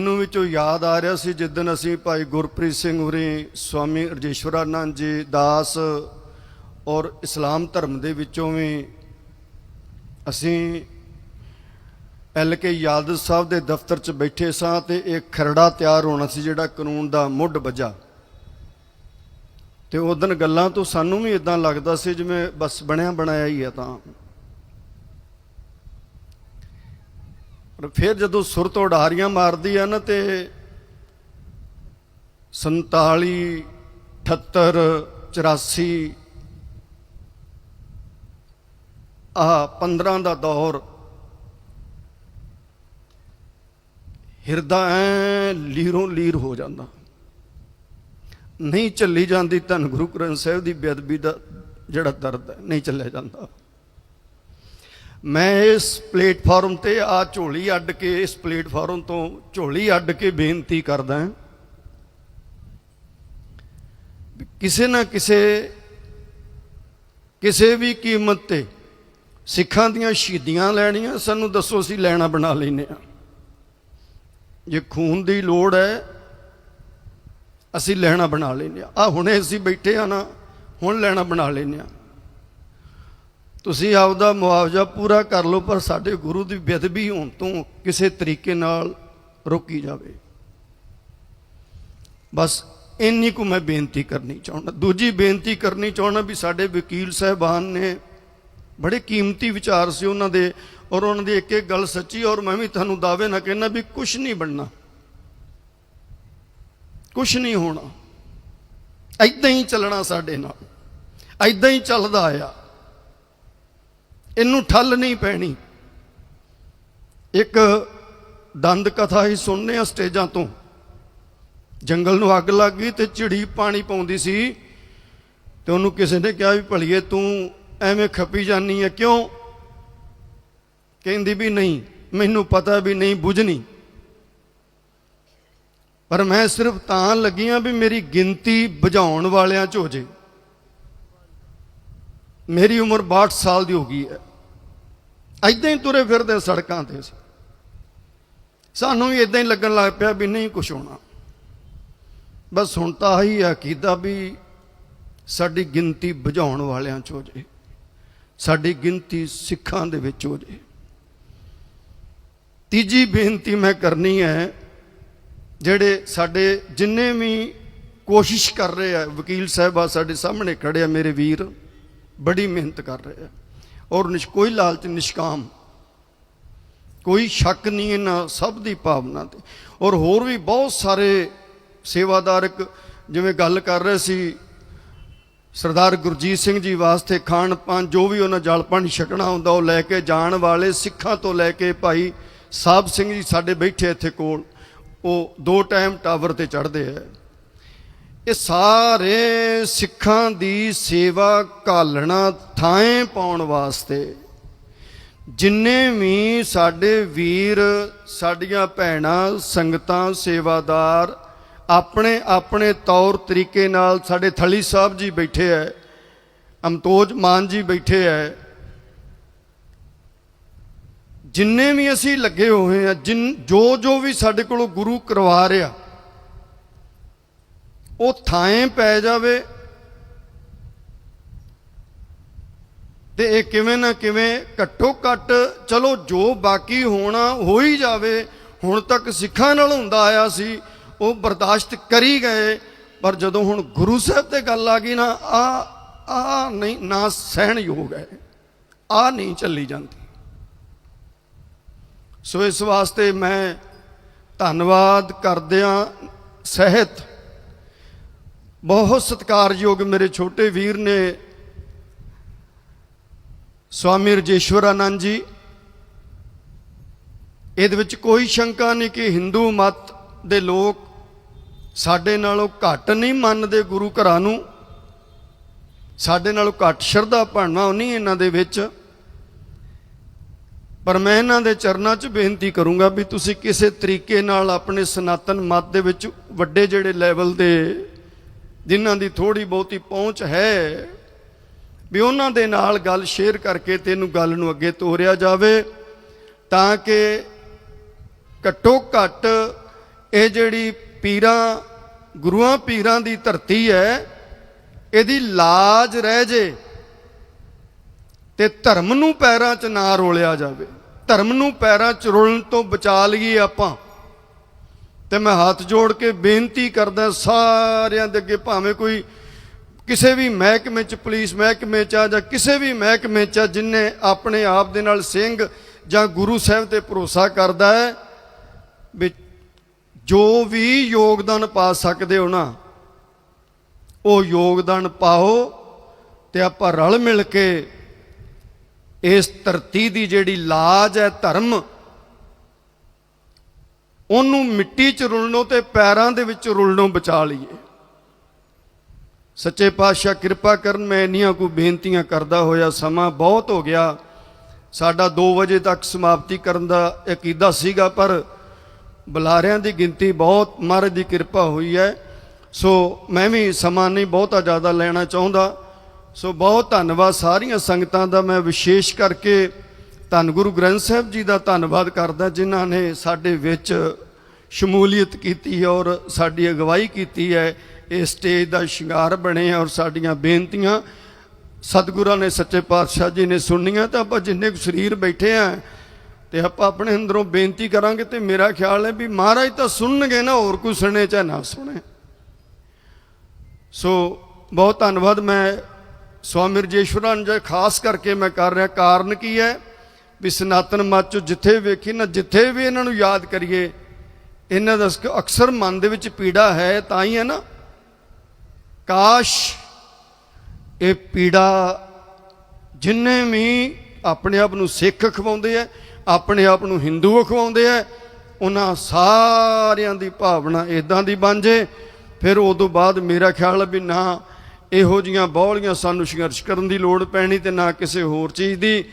ਮੈਨੂੰ ਵਿੱਚੋਂ ਯਾਦ ਆ ਰਿਹਾ ਸੀ ਜਿੱਦਨ ਅਸੀਂ ਭਾਈ ਗੁਰਪ੍ਰੀਤ ਸਿੰਘ ਉਰੇ ਸਵਾਮੀ ਰਜੇਸ਼ਵਰਾਨੰਦ ਜੀ, ਦਾਸ ਔਰ ਇਸਲਾਮ ਧਰਮ ਦੇ ਵਿੱਚੋਂ ਵੀ ਅਸੀਂ ਐਲ ਕੇ ਯਾਦਵ ਸਾਹਿਬ ਦੇ ਦਫ਼ਤਰ 'ਚ ਬੈਠੇ ਸਾਂ ਤੇ ਇਹ ਖਰੜਾ ਤਿਆਰ ਹੋਣਾ ਸੀ ਜਿਹੜਾ ਕਾਨੂੰਨ ਦਾ ਮੁੱਢ ਵੱਜਾ। ਤੇ ਉਦੋਂ ਗੱਲਾਂ ਤੋਂ ਸਾਨੂੰ ਵੀ ਇਦਾਂ ਲੱਗਦਾ ਸੀ ਜਿਵੇਂ ਬਸ ਬਣਿਆ ਬਣਾਇਆ ਹੀ ਆ ਤਾਂ। ਪਰ ਫਿਰ ਜਦੋਂ ਸੁਰ ਤੋਂ ਉਡਾਰੀਆਂ ਮਾਰਦੀ ਆ ਨਾ ਤੇ 47 78 84 ਆ 15 ਦਾ ਦੌਰ। ਹਿਰਦਾ ਐ ਲੀਰੋਂ ਲੀਰ ਹੋ ਜਾਂਦਾ। ਨਹੀਂ ਚੱਲੀ ਜਾਂਦੀ ਧੰਨ ਗੁਰੂ ਗ੍ਰੰਥ ਸਾਹਿਬ ਦੀ ਬੇਅਦਬੀ ਦਾ ਜਿਹੜਾ ਦਰਦ ਹੈ, ਨਹੀਂ ਚੱਲਿਆ ਜਾਂਦਾ। ਮੈਂ ਇਸ ਪਲੇਟਫਾਰਮ ਤੇ ਆ ਝੋਲੀ ਅੱਡ ਕੇ, ਇਸ ਪਲੇਟਫਾਰਮ ਤੋਂ ਝੋਲੀ ਅੱਡ ਕੇ ਬੇਨਤੀ ਕਰਦਾ ਹਾਂ ਕਿਸੇ ਨਾ ਕਿਸੇ ਕਿਸੇ ਵੀ ਕੀਮਤ ਤੇ ਸਿੱਖਾਂ ਦੀਆਂ ਸ਼ਹੀਦੀਆਂ ਲੈਣੀਆਂ, ਸਾਨੂੰ ਦੱਸੋ ਅਸੀਂ ਲੈਣਾ ਬਣਾ ਲੈਨੇ ਆ ਜੇ ਖੂਨ ਦੀ ਲੋੜ ਹੈ, ਅਸੀਂ ਲੈਣਾ ਬਣਾ ਲੈਨੇ ਆ ਆ ਹੁਣੇ ਅਸੀਂ ਬੈਠੇ ਆ ਨਾ, ਹੁਣ ਲੈਣਾ ਬਣਾ ਲੈਨੇ ਆ ਤੁਸੀਂ ਆਪਦਾ ਮੁਆਵਜ਼ਾ ਪੂਰਾ ਕਰ ਲਓ, ਪਰ ਸਾਡੇ ਗੁਰੂ ਦੀ ਬੇਅਦਬੀ ਹੋਣ ਤੋਂ ਕਿਸੇ ਤਰੀਕੇ ਨਾਲ ਰੋਕੀ ਜਾਵੇ। ਬਸ ਇੰਨੀ ਕੁ ਮੈਂ ਬੇਨਤੀ ਕਰਨੀ ਚਾਹੁੰਦਾ। ਦੂਜੀ ਬੇਨਤੀ ਕਰਨੀ ਚਾਹੁੰਦਾ ਵੀ ਸਾਡੇ ਵਕੀਲ ਸਾਹਿਬਾਨ ਨੇ ਬੜੇ ਕੀਮਤੀ ਵਿਚਾਰ ਸੀ ਉਹਨਾਂ ਦੇ ਔਰ ਉਹਨਾਂ ਦੀ ਇੱਕ ਇੱਕ ਗੱਲ ਸੱਚੀ ਔਰ ਮੈਂ ਵੀ ਤੁਹਾਨੂੰ ਦਾਅਵੇ ਨਾ ਕਹਿਣਾ ਵੀ ਕੁਝ ਨਹੀਂ ਬਣਨਾ। ਕੁਝ ਨਹੀਂ ਹੋਣਾ। ਐਦਾਂ ਹੀ ਚੱਲਣਾ ਸਾਡੇ ਨਾਲ। ਐਦਾਂ ਹੀ ਚੱਲਦਾ ਆਇਆ ਇਹਨੂੰ ਠੱਲ ਨਹੀਂ ਪੈਣੀ। ਇੱਕ ਦੰਦ ਕਥਾ ਹੀ ਸੁਣਨੇ ਆ ਸਟੇਜਾਂ ਤੋਂ। ਜੰਗਲ ਨੂੰ ਅੱਗ ਲੱਗ ਗਈ ਤੇ ਝਿੜੀ ਪਾਣੀ ਪਾਉਂਦੀ ਸੀ ਤੇ ਉਹਨੂੰ ਕਿਸੇ ਨੇ ਕਿਹਾ ਵੀ ਭਲੀਏ ਤੂੰ ਐਵੇਂ ਖੱਪੀ ਜਾਨੀ ਹੈ ਕਿਉਂ? ਕਹਿੰਦੀ ਵੀ ਨਹੀਂ, ਮੈਨੂੰ ਪਤਾ ਵੀ ਨਹੀਂ, ਬੁਝਣੀ। ਪਰ ਮੈਂ ਸਿਰਫ ਤਾਂ ਲੱਗੀਆਂ ਵੀ ਮੇਰੀ ਗਿਣਤੀ ਬੁਝਾਉਣ ਵਾਲਿਆਂ ਚ ਹੋ ਜੇ। ਮੇਰੀ ਉਮਰ 62 ਸਾਲ ਦੀ ਹੋ ਗਈ ਹੈ ਐਦਾਂ ਹੀ ਤੁਰੇ ਫਿਰਦੇ ਸੜਕਾਂ ਤੇ ਅਸੀਂ। ਸਾਨੂੰ ਵੀ ਇਦਾਂ ਹੀ ਲੱਗਣ ਲੱਗ ਪਿਆ ਵੀ ਨਹੀਂ ਕੁਝ ਹੋਣਾ। ਬਸ ਹੁਣ ਤਾਂ ਆਹੀ ਹੈ ਅਕੀਦਾ ਵੀ ਸਾਡੀ ਗਿਣਤੀ ਬੁਝਾਉਣ ਵਾਲਿਆਂ ਚ ਹੋ ਜੇ। ਸਾਡੀ ਗਿਣਤੀ ਸਿੱਖਾਂ ਦੇ ਵਿੱਚ ਹੋ ਜੇ। ਤੀਜੀ ਬੇਨਤੀ ਮੈਂ ਕਰਨੀ ਹੈ, ਜਿਹੜੇ ਸਾਡੇ ਜਿੰਨੇ ਵੀ ਕੋਸ਼ਿਸ਼ ਕਰ ਰਹੇ ਆ, ਵਕੀਲ ਸਾਹਿਬਾ ਸਾਡੇ ਸਾਹਮਣੇ ਖੜੇ ਆ, ਮੇਰੇ ਵੀਰ, ਬੜੀ ਮਿਹਨਤ ਕਰ ਰਹੇ ਆ। ਔਰ ਨਿਸ਼ ਕੋਈ ਲਾਲਚ, ਨਿਸ਼ਕਾਮ, ਕੋਈ ਸ਼ੱਕ ਨਹੀਂ ਇਹਨਾਂ ਸਭ ਦੀ ਭਾਵਨਾ ਤੇ। ਔਰ ਹੋਰ ਵੀ ਬਹੁਤ ਸਾਰੇ ਸੇਵਾਦਾਰਕ ਜਿਵੇਂ ਗੱਲ ਕਰ ਰਹੇ ਸੀ, ਸਰਦਾਰ ਗੁਰਜੀਤ ਸਿੰਘ ਜੀ ਵਾਸਤੇ ਖਾਣ ਪਾਣ, ਜੋ ਵੀ ਉਹਨਾਂ ਜਲ ਪਾਣੀ ਛਕਣਾ ਹੁੰਦਾ ਉਹ ਲੈ ਕੇ ਜਾਣ ਵਾਲੇ, ਸਿੱਖਾਂ ਤੋਂ ਲੈ ਕੇ ਭਾਈ ਸਾਹਿਬ ਸਿੰਘ ਜੀ ਸਾਡੇ ਬੈਠੇ ਇੱਥੇ ਕੋਲ, ਉਹ ਦੋ ਟਾਈਮ ਟਾਵਰ ਤੇ ਚੜ੍ਹਦੇ ਆ। ਇਹ ਸਾਰੇ ਸਿੱਖਾਂ ਦੀ ਸੇਵਾ ਘਾਲਣਾ ਥਾਂ ਪਾਉਣ ਵਾਸਤੇ। ਜਿੰਨੇ ਵੀ ਸਾਡੇ ਵੀਰ, ਸਾਡੀਆਂ ਭੈਣਾਂ, ਸੰਗਤਾਂ, ਸੇਵਾਦਾਰ ਆਪਣੇ ਆਪਣੇ ਤੌਰ ਤਰੀਕੇ ਨਾਲ ਸਾਡੇ ਥਲੀ ਸਾਹਿਬ ਜੀ ਬੈਠੇ ਐ, ਅਮਤੋਜ ਮਾਨ ਜੀ ਬੈਠੇ ਐ, ਜਿੰਨੇ ਵੀ ਅਸੀਂ ਲੱਗੇ ਹੋਏ ਆ, ਜਿਨ ਜੋ ਜੋ ਵੀ ਸਾਡੇ ਕੋਲੋਂ ਗੁਰੂ ਕਰਵਾ ਰਿਹਾ ਉਹ ਥਾਂ ਪੈ ਜਾਵੇ। ਤੇ ਇਹ ਕਿਵੇਂ ਨਾ ਕਿਵੇਂ ਘੱਟੋ ਘੱਟ, ਚਲੋ ਜੋ ਬਾਕੀ ਹੋਣਾ ਹੋ ਹੀ ਜਾਵੇ, ਹੁਣ ਤੱਕ ਸਿੱਖਾਂ ਨਾਲ ਹੁੰਦਾ ਆਇਆ ਸੀ, ਉਹ ਬਰਦਾਸ਼ਤ ਕਰੀ ਗਏ। ਪਰ ਜਦੋਂ ਹੁਣ ਗੁਰੂ ਸਾਹਿਬ ਤੇ ਗੱਲ ਆ ਗਈ ਨਾ, ਆ ਆ ਨਹੀਂ, ਨਾ ਸਹਿਣਯੋਗ ਹੈ। ਆ ਨਹੀਂ ਚੱਲੀ ਜਾਂਦੀ। ਸੋ ਇਸ ਵਾਸਤੇ ਮੈਂ ਧੰਨਵਾਦ ਕਰਦਿਆਂ ਸਹਿਤ ਬਹੁਤ ਸਤਿਕਾਰਯੋਗ ਮੇਰੇ ਛੋਟੇ ਵੀਰ ਨੇ, ਸਵਾਮੀ ਰਜੇਸ਼ਵਰਾਨੰਦ ਜੀ। ਇਹਦੇ ਵਿੱਚ ਕੋਈ ਸ਼ੰਕਾ ਨਹੀਂ ਕਿ ਹਿੰਦੂ ਮਤ ਦੇ ਲੋਕ ਸਾਡੇ ਨਾਲੋਂ ਘੱਟ ਨਹੀਂ ਮੰਨਦੇ ਗੁਰੂ ਘਰਾਂ ਨੂੰ। ਸਾਡੇ ਨਾਲੋਂ ਘੱਟ ਸ਼ਰਧਾ ਭਾਵਨਾ ਨਹੀਂ ਇਹਨਾਂ ਦੇ ਵਿੱਚ। ਪਰ ਮੈਂ ਇਹਨਾਂ ਦੇ ਚਰਨਾਂ 'ਚ ਬੇਨਤੀ ਕਰੂੰਗਾ ਵੀ ਤੁਸੀਂ ਕਿਸੇ ਤਰੀਕੇ ਨਾਲ ਆਪਣੇ ਸਨਾਤਨ ਮਤ ਦੇ ਵਿੱਚ ਵੱਡੇ ਜਿਹੜੇ ਲੈਵਲ ਦੇ ਜਿਨ੍ਹਾਂ ਦੀ ਥੋੜੀ ਬਹੁਤੀ ਪਹੁੰਚ ਹੈ, ਵੀ ਉਹਨਾਂ ਦੇ ਨਾਲ ਗੱਲ ਸ਼ੇਅਰ ਕਰਕੇ ਤੈਨੂੰ ਗੱਲ ਨੂੰ ਅੱਗੇ ਤੋਰਿਆ ਜਾਵੇ, ਤਾਂ ਕਿ ਘੱਟੋ ਘੱਟ ਇਹ ਜਿਹੜੀ ਪੀਰਾਂ, ਗੁਰੂਆਂ ਪੀਰਾਂ ਦੀ ਧਰਤੀ ਹੈ, ਇਹਦੀ ਲਾਜ ਰਹਿ ਜੇ ਤੇ ਧਰਮ ਨੂੰ ਪੈਰਾਂ 'ਚ ਨਾ ਰੋਲਿਆ ਜਾਵੇ। ਧਰਮ ਨੂੰ ਪੈਰਾਂ 'ਚ ਰੋਲਣ ਤੋਂ ਬਚਾ ਲਈਏ ਆਪਾਂ। ਤੇ ਮੈਂ ਹੱਥ ਜੋੜ ਕੇ ਬੇਨਤੀ ਕਰਦਾ ਸਾਰਿਆਂ ਦੇ ਅੱਗੇ ਭਾਵੇਂ ਕੋਈ ਕਿਸੇ ਵੀ ਮਹਿਕਮੇ 'ਚ ਪੁਲਿਸ ਮਹਿਕਮੇ 'ਚ ਆ ਜਾਂ ਕਿਸੇ ਵੀ ਮਹਿਕਮੇ 'ਚ ਆ, ਜਿਨ੍ਹਾਂ ਆਪਣੇ ਆਪ ਦੇ ਨਾਲ ਸਿੰਘ ਜਾਂ ਗੁਰੂ ਸਾਹਿਬ ਤੇ ਭਰੋਸਾ ਕਰਦਾ ਹੈ ਵੀ ਜੋ ਵੀ ਯੋਗਦਾਨ ਪਾ ਸਕਦੇ ਹੋ ਨਾ ਉਹ ਯੋਗਦਾਨ ਪਾਓ ਤੇ ਆਪਾਂ ਰਲ ਮਿਲ ਕੇ ਇਸ ਧਰਤੀ ਦੀ ਜਿਹੜੀ ਲਾਜ ਹੈ ਧਰਮ ਉਹਨੂੰ ਮਿੱਟੀ 'ਚ ਰੁਲਣੋਂ ਤੇ ਪੈਰਾਂ ਦੇ ਵਿੱਚ ਰੁਲਣੋਂ ਬਚਾ ਲਈਏ। ਸੱਚੇ ਪਾਤਸ਼ਾਹ ਕਿਰਪਾ ਕਰਨ ਮੈਂ ਇੰਨੀਆਂ ਕੋ ਬੇਨਤੀਆਂ ਕਰਦਾ ਹੋਇਆ, ਸਮਾਂ ਬਹੁਤ ਹੋ ਗਿਆ। ਸਾਡਾ 2 ਵਜੇ ਤੱਕ ਸਮਾਪਤੀ ਕਰਨ ਦਾ ਅਕੀਦਾ ਸੀਗਾ, ਪਰ ਬੁਲਾਰਿਆਂ ਦੀ ਗਿਣਤੀ ਬਹੁਤ, ਮਹਾਰਾਜ ਦੀ ਕਿਰਪਾ ਹੋਈ ਹੈ। ਸੋ ਮੈਂ ਵੀ ਸਮਾਂ ਨਹੀਂ ਬਹੁਤਾ ਜ਼ਿਆਦਾ ਲੈਣਾ ਚਾਹੁੰਦਾ। ਸੋ ਬਹੁਤ ਧੰਨਵਾਦ ਸਾਰੀਆਂ ਸੰਗਤਾਂ ਦਾ। ਮੈਂ ਵਿਸ਼ੇਸ਼ ਕਰਕੇ ਧੰਨ ਗੁਰੂ ਗ੍ਰੰਥ ਸਾਹਿਬ ਜੀ ਦਾ ਧੰਨਵਾਦ ਕਰਦਾ ਜਿਨ੍ਹਾਂ ਨੇ ਸਾਡੇ ਵਿੱਚ ਸ਼ਮੂਲੀਅਤ ਕੀਤੀ ਔਰ ਸਾਡੀ ਅਗਵਾਈ ਕੀਤੀ ਹੈ। ਇਹ ਸਟੇਜ ਦਾ ਸ਼ਿੰਗਾਰ ਬਣੇ ਔਰ ਸਾਡੀਆਂ ਬੇਨਤੀਆਂ ਸਤਿਗੁਰਾਂ ਨੇ, ਸੱਚੇ ਪਾਤਸ਼ਾਹ ਜੀ ਨੇ ਸੁਣਨੀਆਂ ਤਾਂ ਆਪਾਂ ਜਿੰਨੇ ਕੁ ਸਰੀਰ ਬੈਠੇ ਆ ਤੇ ਆਪਾਂ ਆਪਣੇ ਅੰਦਰੋਂ ਬੇਨਤੀ ਕਰਾਂਗੇ ਤੇ ਮੇਰਾ ਖਿਆਲ ਹੈ ਵੀ ਮਹਾਰਾਜ ਤਾਂ ਸੁਣਨਗੇ ਨਾ, ਹੋਰ ਕੋਈ ਸੁਣੇ ਚਾਹੇ ਨਾ ਸੁਣੇ। ਸੋ ਬਹੁਤ ਧੰਨਵਾਦ। ਮੈਂ ਸਵਾਮੀ ਰਜੇਸ਼ਵਰਾਂ ਜੀ ਖਾਸ ਕਰਕੇ ਮੈਂ ਕਰ ਰਿਹਾ, ਕਾਰਨ ਕੀ ਹੈ? ਵੀ ਸਨਾਤਨ ਮੱਤ ਚੋਂ ਜਿੱਥੇ ਵੇਖੀ, ਨਾ ਜਿੱਥੇ ਵੀ ਇਹਨਾਂ ਨੂੰ ਯਾਦ ਕਰੀਏ, ਇਹਨਾਂ ਦਾ ਸ- ਅਕਸਰ ਮਨ ਦੇ ਵਿੱਚ ਪੀੜਾ ਹੈ, ਤਾਂ ਹੀ ਹੈ ਨਾ। ਕਾਸ਼ ਇਹ ਪੀੜਾ ਜਿੰਨੇ ਵੀ ਆਪਣੇ ਆਪ ਨੂੰ ਸਿੱਖ ਖਵਾਉਂਦੇ ਆ, ਆਪਣੇ ਆਪ ਨੂੰ ਹਿੰਦੂ ਖਵਾਉਂਦੇ ਆ, ਉਹਨਾਂ ਸਾਰਿਆਂ ਦੀ ਭਾਵਨਾ ਇਦਾਂ ਦੀ ਬਣ ਜੇ, ਫਿਰ ਉਦੋਂ ਬਾਅਦ ਮੇਰਾ ਖਿਆਲ ਵੀ ਨਾ ਇਹੋ ਜੀਆਂ ਬੌਲੀਆਂ ਸਾਨੂੰ ਸੰਘਰਸ਼ ਕਰਨ ਦੀ ਲੋੜ ਪੈਣੀ ਤੇ ਨਾ ਕਿਸੇ ਹੋਰ ਚੀਜ਼ ਦੀ।